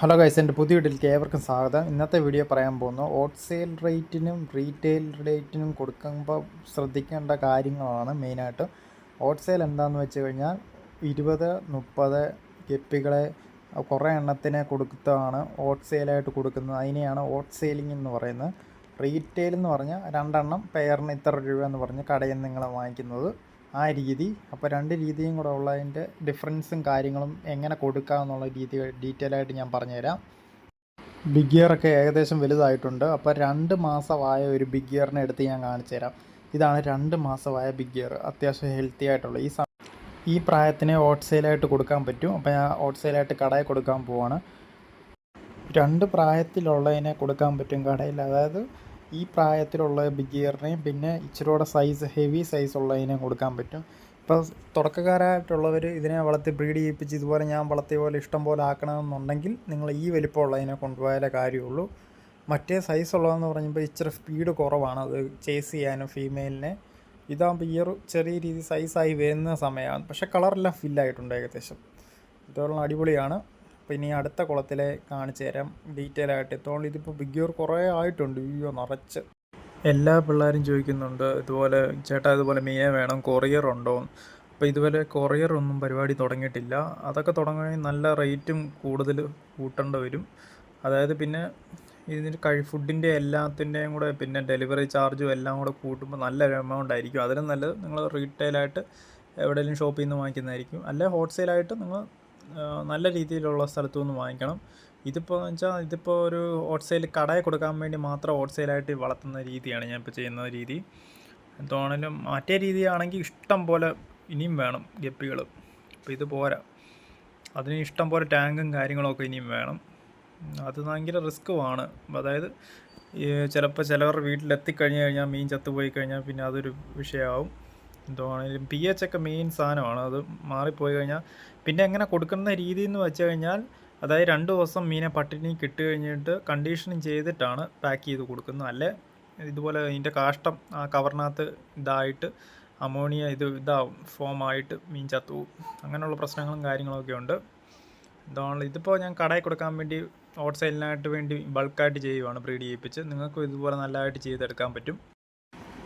Hello guys എന്റെ പുതിയ വീട്ടിലേക്ക് ഏവർക്കും സ്വാഗതം. ഇന്നത്തെ വീഡിയോ പറയാൻ പോകുന്നു ഹോൾസെയിൽ റേറ്റിനും റീറ്റെയിൽ റേറ്റിനും കൊടുക്കുമ്പോൾ ശ്രദ്ധിക്കേണ്ട കാര്യങ്ങളാണ് മെയിനായിട്ട്. ഹോൾസെയിൽ എന്താണെന്ന് വെച്ച് കഴിഞ്ഞാൽ ഇരുപത് മുപ്പത് ഗപ്പികളെ കുറേ എണ്ണത്തിനെ കൊടുക്കുന്നതാണ് ഹോൾസെയിലായിട്ട് കൊടുക്കുന്നത്. അതിനെയാണ് ഹോൾസെയിലിംഗ് എന്ന് പറയുന്നത്. റീറ്റെയിൽ എന്ന് പറഞ്ഞാൽ രണ്ടെണ്ണം പെയറിന് ഇത്ര രൂപ എന്ന് പറഞ്ഞ് കടയിൽ നിങ്ങൾ വാങ്ങിക്കുന്നത്. ആ രീതി. അപ്പോൾ രണ്ട് രീതിയും കൂടെ ഉള്ളതിന്റെ ഡിഫറൻസും കാര്യങ്ങളും എങ്ങനെ കൊടുക്കുക എന്നുള്ള രീതി ഡീറ്റെയിൽ ആയിട്ട് ഞാൻ പറഞ്ഞുതരാം. ബിഗ് ഗിയറൊക്കെ ഏകദേശം വലുതായിട്ടുണ്ട്. അപ്പോൾ രണ്ട് മാസമായ ഒരു ബിഗ് ഗിയറിനെ എടുത്ത് ഞാൻ കാണിച്ചു തരാം ഇതാണ് രണ്ട് മാസമായ ബിഗ് ഗിയർ അത്യാവശ്യം ഹെൽത്തി ആയിട്ടുള്ള ഈ ഈ പ്രായത്തിന് ഹോൾസെയിലായിട്ട് കൊടുക്കാൻ പറ്റും. അപ്പോൾ ഞാൻ ഹോൾസെയിലായിട്ട് കടയിൽ കൊടുക്കാൻ പോവാണ്. രണ്ട് പ്രായത്തിലുള്ളതിനെ കൊടുക്കാൻ പറ്റും കടയിൽ. അതായത് ഈ പ്രായത്തിലുള്ള ബിഗ് ഇയറിനെയും പിന്നെ ഇച്ചിരൂടെ സൈസ് ഹെവി സൈസ് ഉള്ളതിനെയും കൊടുക്കാൻ പറ്റും. ഇപ്പോൾ തുടക്കക്കാരായിട്ടുള്ളവർ ഇതിനെ വളർത്തി ബ്രീഡ് ചെയ്യിപ്പിച്ച് ഇതുപോലെ ഞാൻ വളർത്തിയ പോലെ ഇഷ്ടം പോലെ ആക്കണമെന്നുണ്ടെങ്കിൽ നിങ്ങൾ ഈ വലിപ്പമുള്ളതിനെ കൊണ്ടുപോയാലേ കാര്യമുള്ളൂ. മറ്റേ സൈസ് ഉള്ളതെന്ന് പറയുമ്പോൾ ഇച്ചിരി സ്പീഡ് കുറവാണ്. അത് ചേസ് ചെയ്യാനും ഫീമെയിലിനെ ഇതാകുമ്പോൾ ഒരു ചെറിയ രീതി സൈസായി വരുന്ന സമയമാണ്. പക്ഷേ കളറെല്ലാം ഫില്ലായിട്ടുണ്ട് ഏകദേശം. ഇതോളം അടിപൊളിയാണ്. അപ്പോൾ ഇനി അടുത്ത കുളത്തിലെ കാണിച്ചു തരാം ഡീറ്റെയിൽ ആയിട്ട്. എത്തുകൊണ്ട് ഇതിപ്പോൾ ബിഗ്യൂർ കുറേ ആയിട്ടുണ്ട്. അയ്യോ നിറച്ച്. എല്ലാ പിള്ളേരും ചോദിക്കുന്നുണ്ട് ഇതുപോലെ ചേട്ടാ ഇതുപോലെ മീനെ വേണം കൊറിയർ ഉണ്ടോ? അപ്പോൾ ഇതുപോലെ കൊറിയർ ഒന്നും പരിപാടി തുടങ്ങിയിട്ടില്ല. അതൊക്കെ തുടങ്ങണമെങ്കിൽ നല്ല റേറ്റും കൂടുതൽ കൂട്ടേണ്ടി വരും. അതായത് പിന്നെ ഇതിന് കഴി ഫുഡിന്റെ എല്ലാത്തിന്റെയും കൂടെ പിന്നെ ഡെലിവറി ചാർജും എല്ലാം കൂടെ കൂട്ടുമ്പോൾ നല്ലൊരു എമൗണ്ട് ആയിരിക്കും. അതിലും നല്ലത് നിങ്ങൾ റീറ്റെയിലായിട്ട് എവിടെയെങ്കിലും ഷോപ്പിൽ നിന്ന് വാങ്ങിക്കുന്നതായിരിക്കും. അല്ലെ ഹോൾസെയിലായിട്ട് നിങ്ങൾ നല്ല രീതിയിലുള്ള സ്ഥലത്തു നിന്ന് വാങ്ങിക്കണം. ഇതിപ്പോൾ എന്ന് വെച്ചാൽ ഇതിപ്പോൾ ഒരു ഹോൾസെയിൽ കടയിൽ കൊടുക്കാൻ വേണ്ടി മാത്രം ഹോൾസെയിലായിട്ട് വളർത്തുന്ന രീതിയാണ് ഞാൻ ഇപ്പോൾ ചെയ്യുന്ന രീതി. എന്താണെങ്കിലും മറ്റേ രീതിയാണെങ്കിൽ ഇഷ്ടം പോലെ ഇനിയും വേണം ഗപ്പികൾ അപ്പോൾ ഇത് പോരാ. അതിന് ഇഷ്ടം പോലെ ടാങ്കും കാര്യങ്ങളൊക്കെ ഇനിയും വേണം. അത് ഭയങ്കര റിസ്ക്കുമാണ് അതായത് ചിലപ്പോൾ ചിലവർ വീട്ടിലെത്തിക്കഴിഞ്ഞ് കഴിഞ്ഞാൽ മീൻ ചത്തുപോയി കഴിഞ്ഞാൽ പിന്നെ അതൊരു വിഷയമാവും. എന്തുവാണെങ്കിലും പി എച്ച് ഒക്കെ മെയിൻ സാധനമാണ്. അത് മാറിപ്പോയി കഴിഞ്ഞാൽ പിന്നെ എങ്ങനെ കൊടുക്കുന്ന രീതി എന്ന് വെച്ച് കഴിഞ്ഞാൽ അതായത് രണ്ട് ദിവസം മീനെ പട്ടിണി കിട്ടി കഴിഞ്ഞിട്ട് കണ്ടീഷനിങ് ചെയ്തിട്ടാണ് പാക്ക് ചെയ്ത് കൊടുക്കുന്നത്. അല്ലേ ഇതുപോലെ ഇതിന്റെ കാഷ്ടം ആ കവറിനകത്ത് ഇതായിട്ട് അമോണിയ ഇത് ഇതാവും ഫോമായിട്ട് മീൻ ചത്തുപോകും അങ്ങനെയുള്ള പ്രശ്നങ്ങളും കാര്യങ്ങളൊക്കെ ഉണ്ട്. എന്താണല്ലോ ഇതിപ്പോൾ ഞാൻ കടയിൽ കൊടുക്കാൻ വേണ്ടി ഹോൾസെയിലിനായിട്ട് വേണ്ടി ബൾക്കായിട്ട് ചെയ്യുവാണ് ബ്രീഡ് ചെയ്യിപ്പിച്ച് നിങ്ങൾക്കും ഇതുപോലെ നല്ലതായിട്ട് ചെയ്തെടുക്കാൻ പറ്റും.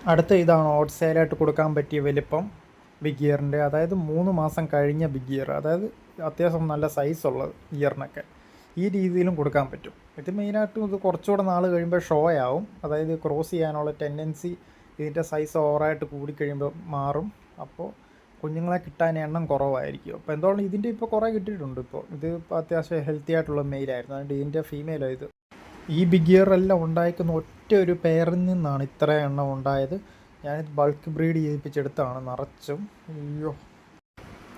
അടുത്ത ഇതാണ് ഓട്ട് സെയിലായിട്ട് കൊടുക്കാൻ പറ്റിയ വലിപ്പം ബിഗ് അതായത് മൂന്ന് മാസം കഴിഞ്ഞ ബിഗ് അതായത് അത്യാവശ്യം നല്ല സൈസ് ഉള്ള ഗിയറിനൊക്കെ ഈ രീതിയിലും കൊടുക്കാൻ പറ്റും. ഇത് മെയിനായിട്ടും ഇത് കുറച്ചുകൂടെ നാൾ കഴിയുമ്പോൾ ഷോ ആവും. അതായത് ക്രോസ് ചെയ്യാനുള്ള ടെൻഡൻസി ഇതിന്റെ സൈസ് ഓവറായിട്ട് കൂടിക്കഴിയുമ്പോൾ മാറും. അപ്പോൾ കുഞ്ഞുങ്ങളെ കിട്ടാൻ എണ്ണം കുറവായിരിക്കും. അപ്പോൾ എന്തുകൊണ്ട് ഇതിന്റെ ഇപ്പോൾ കുറേ കിട്ടിയിട്ടുണ്ട് ഇപ്പോൾ. ഇത് ഇപ്പോൾ അത്യാവശ്യം ഹെൽത്തി ആയിട്ടുള്ള മെയിലായിരുന്നു അതുകൊണ്ട് ഇതിന്റെ ഫീമെയിലോ ഇത് ഈ ബിഗ് ഇയർ എല്ലാം ഉണ്ടായിരിക്കുന്ന ഒറ്റ ഒരു പെയറിൽ നിന്നാണ് ഇത്ര എണ്ണം ഉണ്ടായത്. ഞാനിത് ബൾക്ക് ബ്രീഡ് ചെയ്യിപ്പിച്ചെടുത്താണ് നിറച്ചും. അയ്യോ.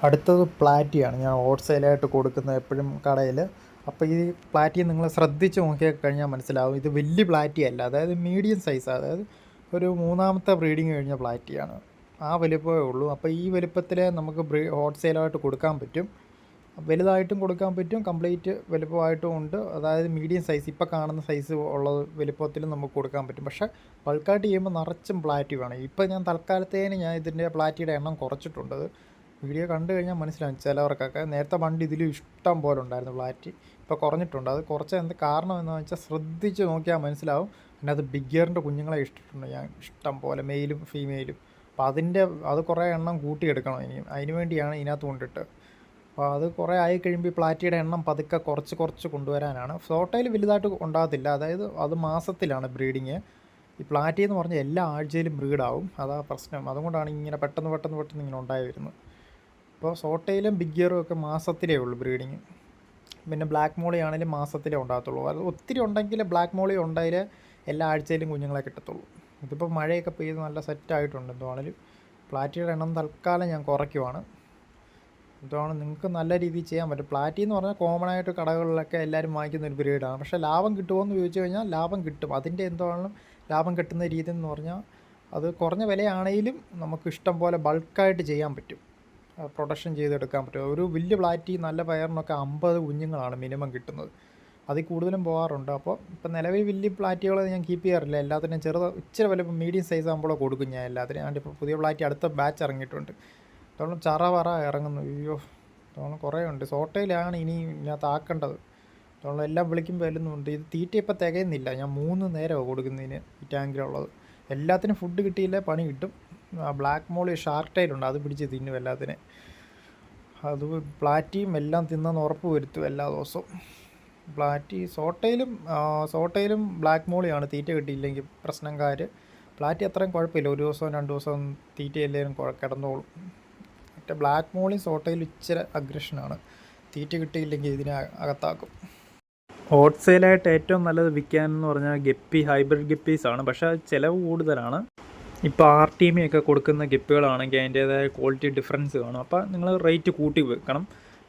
അടുത്തത് പ്ലാറ്റിയാണ്. ഞാൻ ഹോൾസെയിലായിട്ട് കൊടുക്കുന്നത് എപ്പോഴും കടയിൽ. അപ്പോൾ ഈ പ്ലാറ്റി നിങ്ങൾ ശ്രദ്ധിച്ച് നോക്കിയാൽ കഴിഞ്ഞാൽ മനസ്സിലാവും. ഇത് വലിയ പ്ലാറ്റി അല്ല. അതായത് മീഡിയം സൈസ് അതായത് ഒരു മൂന്നാമത്തെ ബ്രീഡിങ് കഴിഞ്ഞ പ്ലാറ്റിയാണ്. ആ വലിപ്പമേ ഉള്ളൂ. അപ്പോൾ ഈ വലുപ്പത്തിൽ നമുക്ക് ബ്രീ ഹോൾസെയിലായിട്ട് കൊടുക്കാൻ പറ്റും. വലുതായിട്ടും കൊടുക്കാൻ പറ്റും കംപ്ലീറ്റ് വലുപ്പമായിട്ടും ഉണ്ട്. അതായത് മീഡിയം സൈസ് ഇപ്പോൾ കാണുന്ന സൈസ് ഉള്ളത് വലുപ്പത്തിലും നമുക്ക് കൊടുക്കാൻ പറ്റും. പക്ഷേ ബൾക്കായിട്ട് ചെയ്യുമ്പോൾ നിറച്ചും പ്ലാറ്റി വേണം. ഇപ്പോൾ ഞാൻ തൽക്കാലത്തേന് ഞാൻ ഇതിന്റെ പ്ലാറ്റിയുടെ എണ്ണം കുറച്ചിട്ടുണ്ട്. വീഡിയോ കണ്ടു കഴിഞ്ഞാൽ മനസ്സിലാവും ചിലവർക്കൊക്കെ. നേരത്തെ പണ്ട് ഇതിലും ഇഷ്ടം പോലെ ഉണ്ടായിരുന്നു പ്ലാറ്റി ഇപ്പോൾ കുറഞ്ഞിട്ടുണ്ട്. അത് കുറച്ച് എന്ത് കാരണം എന്ന് വെച്ചാൽ ശ്രദ്ധിച്ച് നോക്കിയാൽ മനസ്സിലാവും. പിന്നെ അത് ബിഗ്ഗറിന്റെ കുഞ്ഞുങ്ങളെ ഇഷ്ടിട്ടുണ്ട് ഞാൻ ഇഷ്ടം പോലെ മെയിലും ഫീമെയിലും അപ്പോൾ അതിന്റെ അത് കുറേ എണ്ണം കൂട്ടിയെടുക്കണം ഇനി അതിന് വേണ്ടിയാണ് ഇതിനകത്ത് കൊണ്ടിട്ട്. അപ്പോൾ അത് കുറേ ആയി കഴിയുമ്പോൾ പ്ലാറ്റിയുടെ എണ്ണം പതുക്കെ കുറച്ച് കുറച്ച് കൊണ്ടുവരാനാണ്. ഫ്ലോട്ടയിൽ വലുതായിട്ട് ഉണ്ടാകത്തില്ല. അതായത് അത് മാസത്തിലാണ് ബ്രീഡിങ്. ഈ പ്ലാറ്റി എന്ന് പറഞ്ഞാൽ എല്ലാ ആഴ്ചയിലും ബ്രീഡാവും. അതാ പ്രശ്നം. അതുകൊണ്ടാണ് ഇങ്ങനെ പെട്ടെന്ന് പെട്ടെന്ന് പെട്ടെന്ന് ഇങ്ങനെ ഉണ്ടായി വരുന്നത്. അപ്പോൾ സോട്ടയിലും ബിഗ് ഗിയറും ഒക്കെ മാസത്തിലേ ഉള്ളൂ ബ്രീഡിങ്. പിന്നെ ബ്ലാക്ക് മോളി ആണെങ്കിലും മാസത്തിലേ ഉണ്ടാകത്തുള്ളൂ. അത് ഒത്തിരി ഉണ്ടെങ്കിൽ ബ്ലാക്ക് മോളി ഉണ്ടായാൽ എല്ലാ ആഴ്ചയിലും കുഞ്ഞുങ്ങളെ കിട്ടത്തുള്ളൂ. ഇതിപ്പോൾ മഴയൊക്കെ പെയ്ത് നല്ല സെറ്റായിട്ടുണ്ട്. എന്തുവാണെങ്കിലും പ്ലാറ്റിയുടെ എണ്ണം തൽക്കാലം ഞാൻ കുറയ്ക്കുവാണ്. ഇതാണ് നിങ്ങൾക്ക് നല്ല രീതിയിൽ ചെയ്യാൻ പറ്റും. പ്ലാറ്റി എന്ന് പറഞ്ഞാൽ കോമൺ ആയിട്ട് കടകളിലൊക്കെ എല്ലാവരും വാങ്ങിക്കുന്ന ഒരു ബ്രീഡാണ് പക്ഷേ ലാഭം കിട്ടുമോ എന്ന് ചോദിച്ചു കഴിഞ്ഞാൽ ലാഭം കിട്ടും. അതിന്റെ എന്താണ് ലാഭം കിട്ടുന്ന രീതി എന്ന് പറഞ്ഞാൽ അത് കുറഞ്ഞ വിലയാണെങ്കിലും നമുക്ക് ഇഷ്ടം പോലെ ബൾക്കായിട്ട് ചെയ്യാൻ പറ്റും. പ്രൊഡക്ഷൻ ചെയ്തെടുക്കാൻ പറ്റും. ഒരു വലിയ പ്ലാറ്റി നല്ല പയറിനൊക്കെ അമ്പത് കുഞ്ഞുങ്ങളാണ് മിനിമം കിട്ടുന്നത്. അതിൽ കൂടുതലും പോകാറുണ്ട്. അപ്പോൾ ഇപ്പം നിലവിൽ വലിയ പ്ലാറ്റികൾ ഞാൻ കീപ്പ് ചെയ്യാറില്ല. എല്ലാത്തിനും ചെറുത് ഇച്ചിരി വലുപ്പം മീഡിയം സൈസ് ആകുമ്പോഴോ കൊടുക്കും ഞാൻ എല്ലാത്തിനും. അതിന്റെ ഇപ്പോൾ പുതിയ പ്ലാറ്റി അടുത്ത ബാച്ച് ഇറങ്ങിയിട്ടുണ്ട്. അതുകൊണ്ട് ചറ വറ ഇറങ്ങുന്നു അയ്യോ അതുകൊണ്ട് കുറേ ഉണ്ട്. സോട്ടയിലാണ് ഇനി ഞാൻ ആക്കേണ്ടത്. അതുകൊണ്ട് എല്ലാം വിളിക്കുമ്പോൾ എല്ലുന്നുണ്ട്. ഇത് തീറ്റ ഇപ്പം തികയുന്നില്ല. ഞാൻ മൂന്ന് നേരമാണ് കൊടുക്കുന്നതിന് ഈ ടാങ്കിലുള്ളത്. എല്ലാത്തിനും ഫുഡ് കിട്ടിയില്ലേ പണി കിട്ടും. ബ്ലാക്ക് മോളി ഷാർക്ക് ടൈലുണ്ട് അത് പിടിച്ച് തിന്നും എല്ലാത്തിനെ. അത് പ്ലാറ്റിയും എല്ലാം തിന്നെന്ന് ഉറപ്പ് വരുത്തും എല്ലാ ദിവസവും. പ്ലാറ്റി സോട്ടയിലും സോട്ടയിലും ബ്ലാക്ക് മോളിയാണ് തീറ്റ കിട്ടിയില്ലെങ്കിൽ പ്രശ്നംകാർ പ്ലാറ്റി അത്രയും കുഴപ്പമില്ല. ഒരു ദിവസവും രണ്ട് ദിവസവും തീറ്റ കിടന്നോളും. മറ്റേ ബ്ലാക്ക് മോളിൽ സോട്ടയിൽ ഇച്ചിരി അഗ്രഷനാണ് തീറ്റ കിട്ടിയില്ലെങ്കിൽ ഇതിനെ അകത്താക്കും. ഹോട്ട് സെയിലായിട്ട് ഏറ്റവും നല്ലത് വിൽക്കാൻ എന്ന് പറഞ്ഞാൽ ഗപ്പി ഹൈബ്രിഡ് ഗപ്പീസ് ആണ്. പക്ഷേ ചിലവ് കൂടുതലാണ്. ഇപ്പോൾ ആർ ടി എം ഒക്കെ കൊടുക്കുന്ന ഗപ്പികളാണെങ്കിൽ അതിന്റേതായ ക്വാളിറ്റി ഡിഫറൻസ് കാണും. അപ്പോൾ നിങ്ങൾ റേറ്റ് കൂട്ടി വെക്കണം.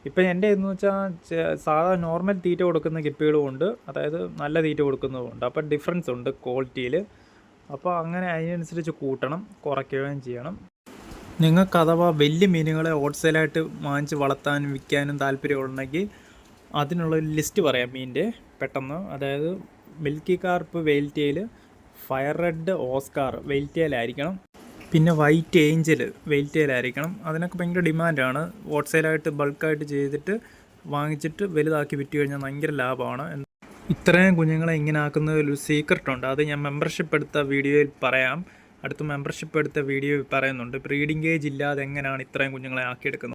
ഇപ്പം എന്റെ എന്ന് വെച്ചാൽ സാധാ നോർമൽ തീറ്റ കൊടുക്കുന്ന ഗപ്പികളും ഉണ്ട്. അതായത് നല്ല തീറ്റ കൊടുക്കുന്നതും ഉണ്ട്. അപ്പോൾ ഡിഫറൻസ് ഉണ്ട് ക്വാളിറ്റിയിൽ അപ്പോൾ അങ്ങനെ അതിനനുസരിച്ച് കൂട്ടണം. കുറയ്ക്കുകയും ചെയ്യണം. നിങ്ങൾക്ക് അഥവാ വലിയ മീനുകളെ ഹോൾസെയിലായിട്ട് വാങ്ങിച്ച് വളർത്താനും വിൽക്കാനും താല്പര്യമുണ്ടെങ്കിൽ അതിനുള്ള ഒരു ലിസ്റ്റ് പറയാം മീനിന്റെ പെട്ടെന്ന്. അതായത് milky carp veiltail fire red oscar വെയിൽറ്റേലായിരിക്കണം പിന്നെ വൈറ്റ് ഏഞ്ചൽ വെയിൽറ്റേലായിരിക്കണം അതിനൊക്കെ ഭയങ്കര ഡിമാൻഡാണ്. ഹോൾസെയിലായിട്ട് ബൾക്കായിട്ട് ചെയ്തിട്ട് വാങ്ങിച്ചിട്ട് വലുതാക്കി വിറ്റ് കഴിഞ്ഞാൽ ഭയങ്കര ലാഭമാണ്. ഇത്രയും കുഞ്ഞുങ്ങളെ ഇങ്ങനെ ആക്കുന്നതിൽ ഒരു സീക്രട്ട് ഉണ്ട്. അത് ഞാൻ മെമ്പർഷിപ്പ് എടുത്ത വീഡിയോയിൽ പറയാം. അടുത്ത മെമ്പർഷിപ്പ് എടുത്ത വീഡിയോയിൽ പറയുന്നുണ്ട്. ബ്രീഡിംഗ് ഏജ് ഇല്ലാതെ എങ്ങനെയാണ് ഇത്രയും കുഞ്ഞുങ്ങളെ ആക്കിയെടുക്കുന്നത്?